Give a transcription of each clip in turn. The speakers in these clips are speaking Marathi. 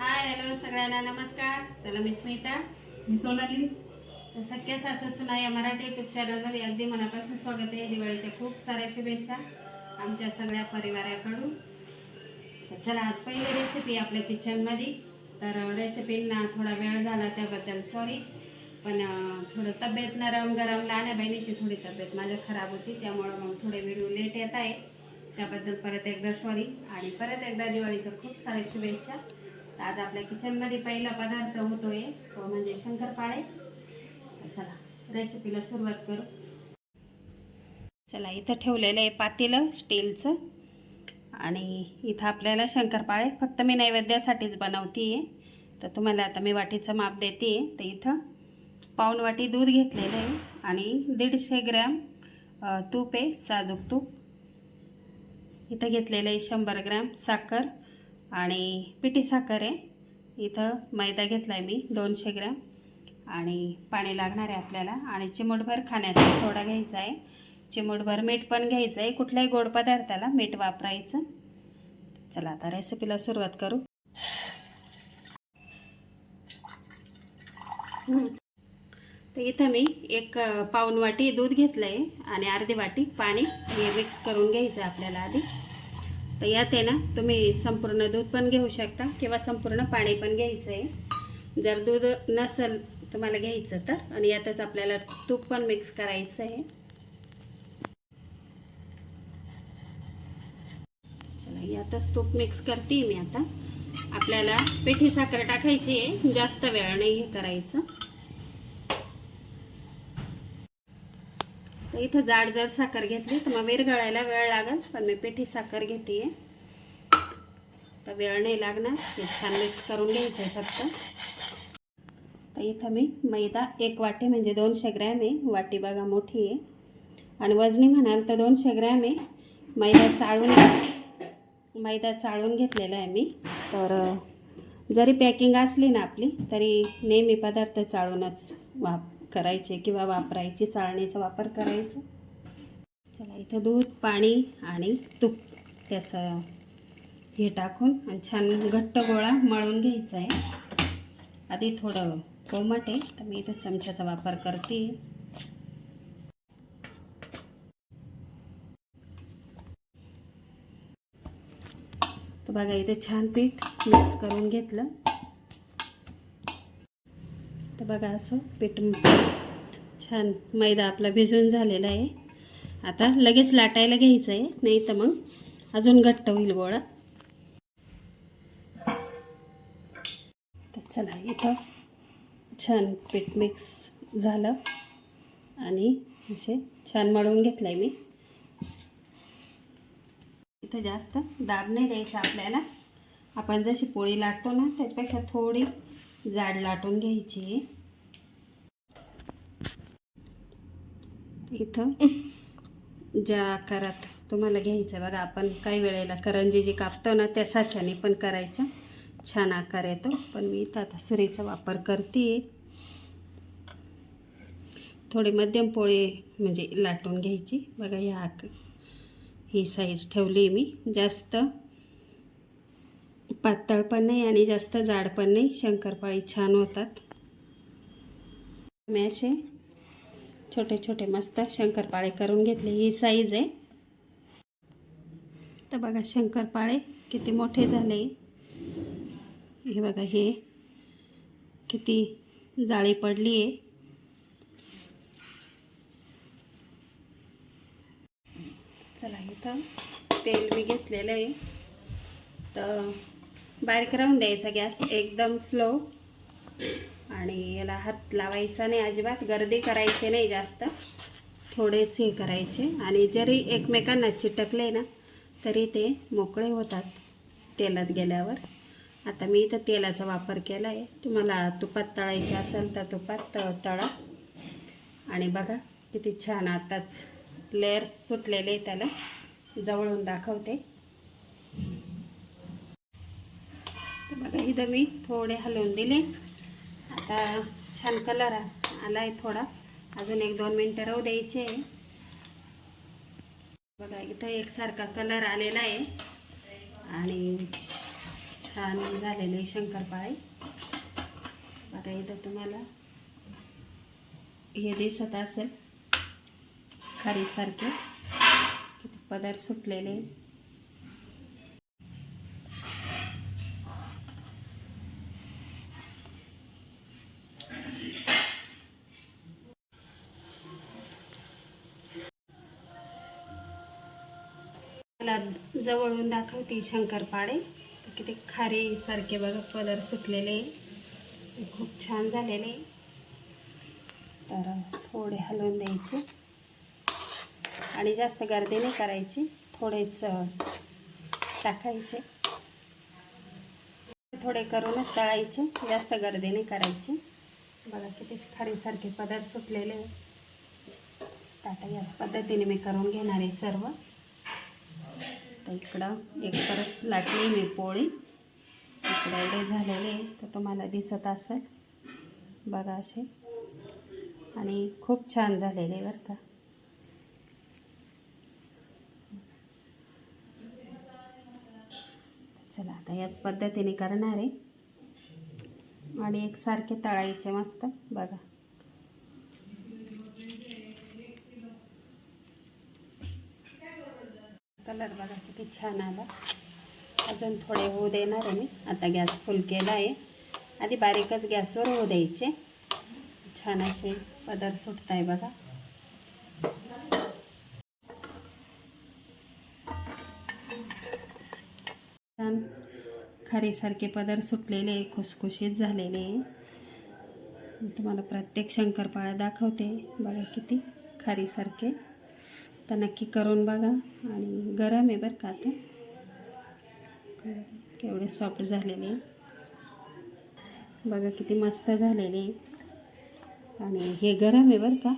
हाय हॅलो सगळ्यांना नमस्कार. चला मी स्मिता. मी सोनाली. तर सख्या सासू सुना या मराठी यूट्यूब चॅनलमध्ये अगदी मनापासून स्वागत आहे. दिवाळीच्या खूप साऱ्या शुभेच्छा आमच्या सगळ्या परिवाराकडून. तर चला आज पहिली रेसिपी आपल्या किचनमध्ये तर रेसिपींना थोडा वेळ झाला त्याबद्दल सॉरी पण थोडं तब्येत नरम गरम लहान बहिणीची थोडी तब्येत माझ्या खराब होती. त्यामुळं मग थोडे व्हिडिओ लेट येत आहे. त्याबद्दल परत एकदा सॉरी आणि परत एकदा दिवाळीच्या खूप साऱ्या शुभेच्छा. तर आज आपल्या किचनमध्ये पहिला पदार्थ होतोय तो म्हणजे शंकरपाळे. चला रेसिपीला सुरुवात करू. चला इथं ठेवलेलं आहे पातेलं स्टीलचं आणि इथं आपल्याला शंकरपाळे फक्त मी नैवेद्यासाठीच बनवते आहे तर तुम्हाला आता मी वाटीचं माप देते तर इथं पाऊण वाटी दूध घेतलेलं आहे आणि दीडशे ग्रॅम तूप आहे साजूक तूप. इथं घेतलेलं आहे शंभर ग्रॅम साखर. आणि पिठी साखर आहे. इथं मैदा घेतला आहे मी दोनशे ग्रॅम. आणि पाणी लागणार आहे आपल्याला. आणि चिमूटभर खाण्याचा सोडा घ्यायचा आहे. चिमूटभर मीठ पण घ्यायचं आहे. कुठल्याही गोड पदार्थाला मीठ वापरायचं. चला आता रेसिपीला सुरुवात करू. तर इथं मी एक पाऊण वाटी दूध घेतलं आहे आणि अर्धी वाटी पाणी. हे मिक्स करून घ्यायचं आहे आपल्याला आधी. तर यात आहे ना तुम्ही संपूर्ण दूध पण घेऊ शकता किंवा संपूर्ण पाणी पण घ्यायचं आहे. जर दूध नसेल तुम्हाला घ्यायचं तर आणि यातच आपल्याला तूप पण मिक्स करायचं आहे. चला यातच तूप मिक्स करते मी आता. आपल्याला पिठी साखर टाकायची आहे जास्त वेळ नाही हे करायचं. इथं जाड जर साखर घेतली तर मग विरघळायला वेळ लागेल पण मी पिठी साखर घेते तर वेळ नाही लागणार हे छान मिक्स करून घ्यायचं आहे फक्त. तर इथं मी मैदा एक वाटी म्हणजे दोनशे ग्रॅम आहे. वाटी बघा मोठी आहे. आणि वजनी म्हणाल तर दोनशे ग्रॅम आहे. मैदा चाळून मैदा चाळून घेतलेला आहे मी. तर जरी पॅकिंग असली ना आपली तरी नेहमी पदार्थ चाळूनच वाप करायचे किंवा वापरायचे चाळणीचा वापर करायचा. चला इथं दूध पाणी आणि तूप त्याचं हे टाकून आणि छान घट्ट गोळा मळून घ्यायचा आहे. आधी थोडं कोमट आहे तर मी इथं चमच्याचा वापर करते. तर बघा इथे छान पीठ मिक्स करून घेतलं. बघा असं पीठ छान मैदा आपला भिजून झालेला आहे. आता लगेच लाटायला घ्यायचं आहे नाही तर मग अजून घट्ट होईल गोळा. तर चला इथं छान पीठ मिक्स झालं आणि असे छान मळून घेतलं आहे मी. इथं जास्त दाब नाही द्यायचा आपल्याला. आपण जशी पोळी लाटतो ना त्याच्यापेक्षा थोडी जाड लाटून घ्यायची. इथं? ज्या आकारात तुम्हाला घ्यायचं बघा आपण काही वेळेला करंजी जी कापतो ना त्या साच्याने पण करायचं छान आकार येतो. पण मी इथं आता सुरीचा वापर करते थोडे मध्यम पोळी म्हणजे लाटून घ्यायची. बघा ह्या आक ही साईज ठेवली मी. जास्त पातळ पण नाही आणि जास्त जाड पण नाही. शंकरपाळी छान होतात. मी असे छोटे छोटे मस्त शंकरपाळे करून घेतले. ही साईज आहे. तर बघा शंकरपाळे किती मोठे झाले. हे बघा हे किती जाळी पडली आहे. चला इथं तेल मी घेतलेलं आहे. तर बारीक राहून द्यायचा गॅस एकदम स्लो आणि याला हात लावायचा नाही अजिबात गर्दी करायची नाही जास्त. थोडेच हे करायचे. आणि जरी एकमेकांना चिटकले ना तरी ते मोकळे होतात तेलात गेल्यावर. आता मी इथं तेलाचा वापर केला आहे तुम्हाला तुपात तळायचे असेल तर तुपात तळ तळा. आणि बघा किती छान आताच लेअर्स सुटलेले त्याला. जवळून दाखवते. तर बघा इथं मी थोडे हलवून दिले. आता छान कलर आला आहे थोडा. अजून एक दोन मिनटं राहू द्यायचे. बघा इथं एकसारखा कलर आलेला आहे. आणि छान झालेलं आहे शंकरपाळे. बघा इथं तुम्हाला हे दिसत असेल. खारीसारखे. किती पदार्थ सुटलेले. मला जवळून दाखवते शंकरपाळे. किती खारीसारखे बघा पदर सुटलेले. खूप छान झालेले. तर थोडे हलवून द्यायचे. आणि जास्त गर्दी नाही करायची. थोडेच टाकायचे. थोडे करूनच तळायचे. जास्त गर्दी नाही करायची. बघा किती खारीसारखे पदार्थ सुटलेले. तर आता याच पद्धतीने मी करून घेणार आहे सर्व. इकडं एक परत लाटली मी पोळी. इकडं एवढे झालेले तर तुम्हाला दिसत असेल. बघा असे. आणि खूप छान झालेले बरं का. चला आता याच पद्धतीने करणार आहे. आणि एकसारखे तळायचे मस्त बघा. कलर बघा किती छान आला. अजून थोडे होऊ देणार आहे मी. आता गॅस फुल केला आहे. आधी बारीकच गॅसवर होऊ द्यायचे. छान असे पदर सुटत आहे बघा. छान खारीसारखे पदर सुटलेले खुसखुशीत झालेले मी तुम्हाला प्रत्येक शंकरपाळ्या दाखवते. बघा किती खारीसारखे. तर नक्की करून बघा. आणि गरम आहे बरं का आता. केवढे सॉफ्ट झालेले. बघा किती मस्त झालेले. आणि हे गरम आहे बरं का.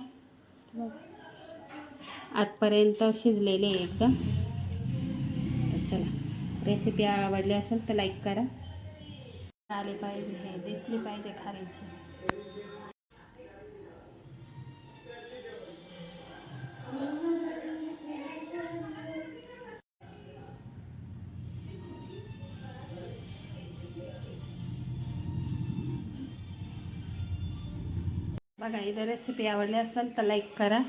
आजपर्यंत शिजलेले एकदम. तर चला रेसिपी आवडली असेल तर लाईक करा. आले पाहिजे हे दिसली पाहिजे खारीची. बघा इथं रेसिपी आवडली असेल तर लाईक करा.